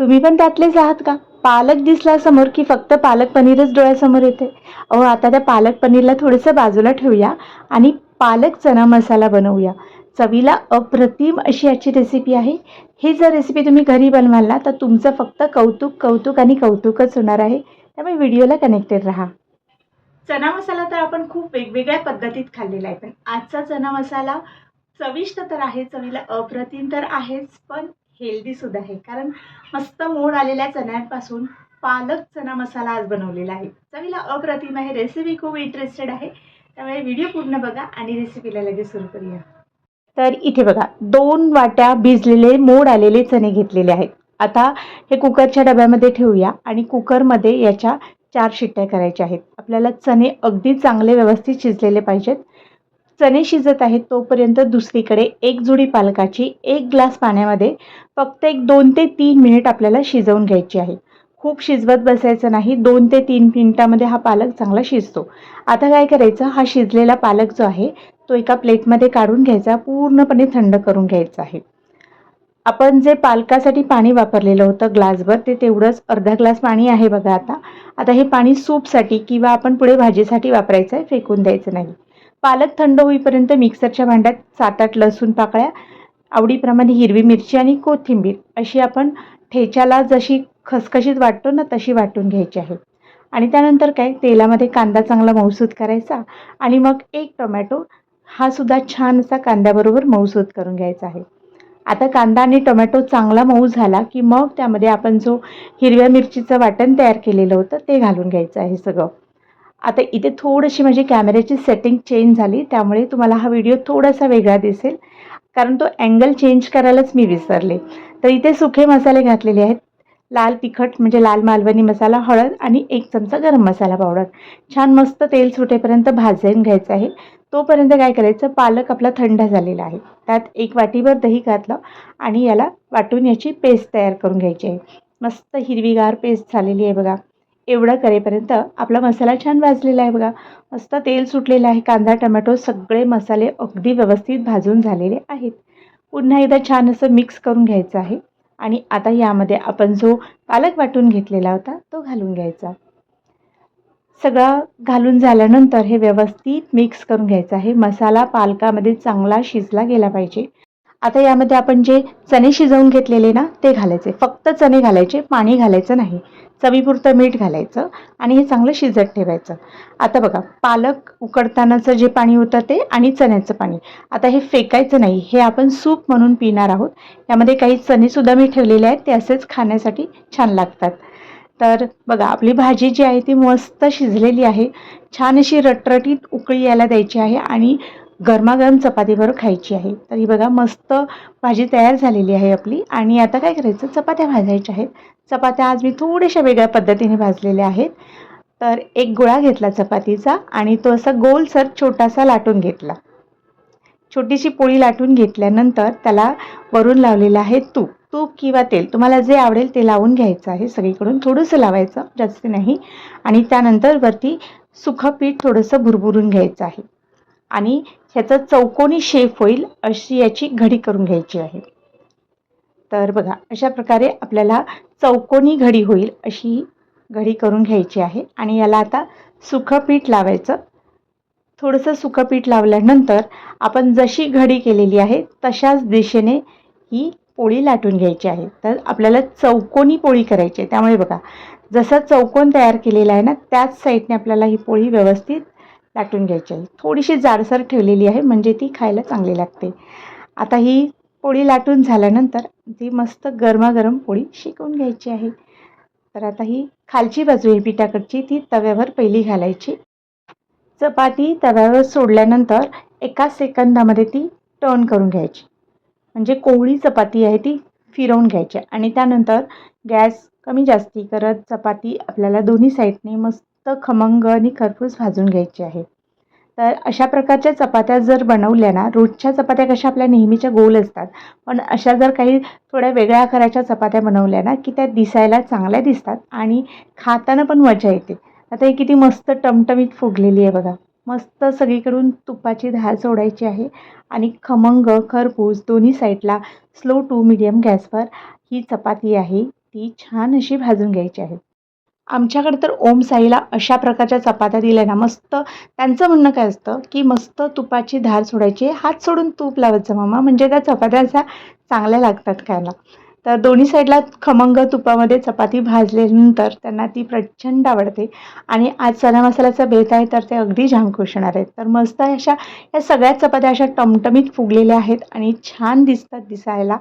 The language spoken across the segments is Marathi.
तुम्ही पण त्यातलेच आहात का? पालक दिसला समोर की फक्त पालक पनीरच डोळ्यासमोर येते? अहो आता त्या पालक पनीरला थोडंसं बाजूला ठेवूया आणि पालक चना मसाला बनवूया. चवीला अप्रतिम अशी याची रेसिपी आहे. ही जर रेसिपी तुम्ही घरी बनवाल ना तर तुमचं फक्त कौतुक कौतुक आणि कौतुकच होणार आहे. त्यामुळे व्हिडिओला कनेक्टेड राहा. चना मसाला तर आपण खूप वेगवेगळ्या पद्धतीत खाल्लेला आहे पण आजचा चना मसाला चविष्ट तर आहे चवीला अप्रतिम तर आहेच पण हेल्दी सुद्धा आहे. कारण मस्त मोड आलेल्या चण्यांपासून पालक चना मसाला आज बनवलेला आहे. चवीला अप्रतिम आहे. रेसिपी खूप इंटरेस्टेड आहे. त्यामुळे व्हिडिओ पूर्ण बघा आणि रेसिपीला लगेच सुरू करूया. तर इथे बघा दोन वाट्या भिजलेले मोड आलेले चणे घेतलेले आहेत. आता हे कुकरच्या डब्यामध्ये ठेवूया आणि कुकरमध्ये याच्या चार शिट्ट्या करायच्या आहेत. आपल्याला चणे अगदी चांगले व्यवस्थित शिजलेले पाहिजेत. चणे शिजत आहेत तोपर्यंत दुसरीकडे एक जुडी पालकाची एक ग्लास पाण्यामध्ये फक्त एक दोन ते तीन मिनिट आपल्याला शिजवून घ्यायची आहे. खूप शिजवत बसायचं नाही दोन ते तीन मिनिटामध्ये हा पालक चांगला शिजतो. आता काय करायचं हा शिजलेला पालक जो आहे तो एका प्लेटमध्ये काढून घ्यायचा पूर्णपणे थंड करून घ्यायचा आहे. आपण जे पालकासाठी पाणी वापरलेलं होतं ग्लासभर ते तेवढंच अर्धा ग्लास पाणी आहे बघा आता. आता हे पाणी सूपसाठी किंवा आपण पुढे भाजीसाठी वापरायचं आहे फेकून द्यायचं नाही. पालक थंड होईपर्यंत मिक्सरच्या भांड्यात सात आठ लसूण पाकळ्या आवडीप्रमाणे हिरवी मिरची आणि कोथिंबीर अशी आपण ठेच्याला जशी खसखशीत वाटतो ना तशी वाटून घ्यायची आहे. आणि त्यानंतर काय तेलामध्ये कांदा चांगला मऊसूत करायचा आणि मग एक टोमॅटो हा सुद्धा छान असा कांद्याबरोबर मऊसूत करून घ्यायचा आहे. आता कांदा आणि टोमॅटो चांगला मऊ झाला की मग त्यामध्ये आपण जो हिरव्या मिरचीचं वाटण तयार केलेलं होतं ते घालून घ्यायचं आहे सगळं. आता इथे थोडीशी माझी कॅमेऱ्याची सेटिंग चेंज झाली त्यामुळे तुम्हाला हा व्हिडिओ थोडासा वेगळा दिसेल. कारण तो अँगल चेंज करायलाच मी विसरले. तर इथे सुखे मसाले घातलेले आहेत. लाल तिखट म्हणजे लाल मालवणी मसाला हळद आणि एक चमचा गरम मसाला पावडर छान मस्त तेल सुटेपर्यंत भाजून घ्यायचं आहे. तोपर्यंत काय करायचं पालक आपला थंड झालेला आहे. त्यात एक वाटीभर दही घातलं आणि याला वाटून याची पेस्ट तयार करून घ्यायची आहे. मस्त हिरवीगार पेस्ट झालेली आहे बघा. एवढं करेपर्यंत आपला मसाला छान भाजलेला आहे बघा. मस्त तेल सुटलेलं आहे कांदा टमॅटो सगळे मसाले अगदी व्यवस्थित भाजून झालेले आहेत. पुन्हा एकदा छान असं मिक्स करून घ्यायचं आहे. आणि आता यामध्ये आपण जो पालक वाटून घेतलेला होता तो घालून घ्यायचा. सगळं घालून झाल्यानंतर हे व्यवस्थित मिक्स करून घ्यायचं आहे. मसाला पालकामध्ये चांगला शिजला गेला पाहिजे. आता यामध्ये आपण जे चणे शिजवून घेतलेले ना ते घालायचे. फक्त चणे घालायचे पाणी घालायचं नाही. चवीपुरतं मीठ घालायचं आणि हे चांगलं शिजत ठेवायचं. आता बघा पालक उकडतानाचं जे पाणी होतं ते आणि चण्याचं पाणी. आता हे फेकायचं नाही हे आपण सूप म्हणून पिणार आहोत. यामध्ये काही चणेसुद्धा मी ठेवलेले आहेत ते असेच खाण्यासाठी छान लागतात. तर बघा आपली भाजी जी आहे ती मस्त शिजलेली आहे. छान अशी रटरटीत उकळी यायला द्यायची आहे आणि गरमागरम चपातीबरोबर खायची आहे. तर ही बघा मस्त भाजी तयार झालेली आहे आपली. आणि आता काय करायचं? चपात्या भाजायच्या आहेत. चपात्या आज मी थोड्याशा वेगळ्या पद्धतीने भाजलेल्या आहेत. तर एक गोळा घेतला चपातीचा आणि तो असा गोलसर छोटासा लाटून घेतला. छोटीशी पोळी लाटून घेतल्यानंतर त्याला वरून लावलेलं आहे तूप. तूप किंवा तेल. तुम्हाला जे आवडेल ते लावून घ्यायचं आहे. सगळीकडून थोडंसं लावायचं जास्त नाही. आणि त्यानंतर वरती सुखं पीठ थोडंसं भुरभुरून घ्यायचं आहे. आणि ह्याचा चौकोनी शेप होईल अशी याची घडी करून घ्यायची आहे. तर बघा अशा प्रकारे आपल्याला चौकोनी घडी होईल अशी घडी करून घ्यायची आहे. आणि याला आता सुखं पीठ लावायचं. थोडंसं सुखं पीठ लावल्यानंतर आपण जशी घडी केलेली आहे तशाच दिशेने ही पोळी लाटून घ्यायची आहे. तर आपल्याला चौकोनी पोळी करायची आहे. त्यामुळे बघा जसा चौकोन तयार केलेला आहे ना त्याच साईडने आपल्याला ही पोळी व्यवस्थित लाटून घ्यायची आहे. थोडीशी जाडसर ठेवलेली आहे म्हणजे ती खायला चांगली लागते. आता ही पोळी लाटून झाल्यानंतर ती मस्त गरमागरम पोळी शिकवून घ्यायची आहे. तर आता ही खालची बाजू आहे पिठाकडची ती तव्यावर पहिली घालायची. चपाती तव्यावर सोडल्यानंतर एका सेकंदामध्ये ती टर्न करून घ्यायची. म्हणजे कोवळी चपाती आहे ती फिरवून घ्यायची. आणि त्यानंतर गॅस कमी जास्ती करत चपाती आपल्याला दोन्ही साईडने मस्त खमंग आणि खरपूस भाजून घ्यायची आहे. तर अशा प्रकारच्या चपात्या जर बनवल्या ना रोजच्या चपात्या कशा आपल्या नेहमीच्या गोल असतात पण अशा जर काही थोड्या वेगळ्या आकाराच्या चपात्या बनवल्या ना की त्या दिसायला चांगल्या दिसतात आणि खाताना पण मजा येते. आता ही किती मस्त टमटमीत फुगलेली आहे बघा. मस्त सगळीकडून तुपाची धार सोडायची आहे आणि खमंग खरपूस दोन्ही साईडला स्लो टू मिडियम गॅसवर ही चपाती आहे ती छान अशी भाजून घ्यायची आहे. आमच्याकडे तर ओम साईला अशा प्रकारच्या चपात्या दिल्या ना. मस्त त्यांचं म्हणणं काय असतं की मस्त तुपाची धार सोडायची हात सोडून तूप लावायचं मामा. म्हणजे त्या चपात्या अशा चांगल्या लागतात खायला. तर दोन्ही साईडला खमंग तुपामध्ये चपाती भाजल्यानंतर त्यांना ती प्रचंड आवडते. आणि आज चना मसाल्याचा बेत आहे तर ते अगदी जाम खुशणार आहेत. तर मस्त अशा या सगळ्या चपात्या अशा टमटमीत फुगलेल्या आहेत आणि छान दिसतात दिसायला.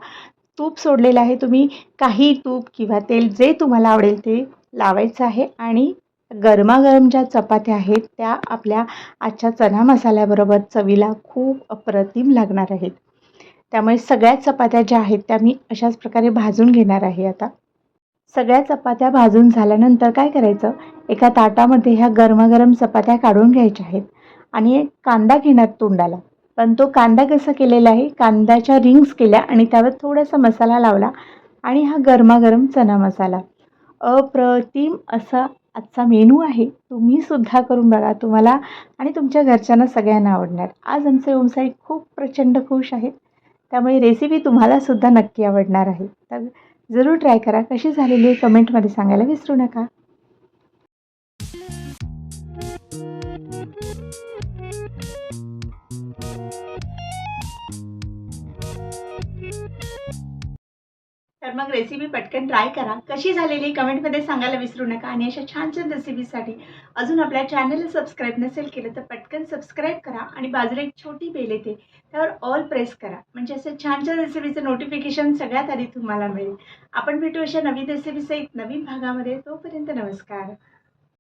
तूप सोडलेलं आहे. तुम्ही काही तूप किंवा तेल जे तुम्हाला आवडेल ते लावायचं आहे. आणि गरमागरम ज्या चपात्या आहेत त्या आपल्या आजच्या चना मसाल्याबरोबर चवीला खूप अप्रतिम लागणार आहेत. त्यामुळे सगळ्या चपात्या ज्या आहेत त्या मी अशाच प्रकारे भाजून घेणार आहे आता. सगळ्या चपात्या भाजून झाल्यानंतर काय करायचं? एका ताटामध्ये ह्या गरमागरम चपात्या काढून घ्यायच्या आहेत. आणि एक कांदा घेणार तोंडाला. पण तो कांदा कसा केलेला आहे? कांद्याच्या रिंग्स केल्या आणि त्यावर थोडासा मसाला लावला आणि हा गरमागरम चना मसाला. अप्रतिम असा आजचा मेनू आहे. तुम्ही सुद्धा करून बघा तुम्हाला आणि तुमच्या घरच्यांना सगळ्यांना आवडणार. आज आमचे ओमसाई खूप प्रचंड खुश आहेत. त्यामुळे रेसिपी तुम्हालासुद्धा नक्की आवडणार आहे. तर जरूर ट्राय करा. कशी झालेली आहे कमेंटमध्ये सांगायला विसरू नका. तर मग रेसिपी पटकन ट्राय करा. कशी झालेली कमेंटमध्ये सांगायला विसरू नका आणि अशा छान छान रेसिपीसाठी अजून आपल्या चॅनलला सबस्क्राईब नसेल केलं तर पटकन सबस्क्राईब करा आणि बाजूला एक छोटी बेल येते. त्यावर ऑल प्रेस करा. म्हणजे असं छान छान रेसिपीचं नोटिफिकेशन सगळ्यात आधी तुम्हाला मिळेल. आपण भेटू अशा नवीन रेसिपीसहित नवीन भागामध्ये. तोपर्यंत नमस्कार.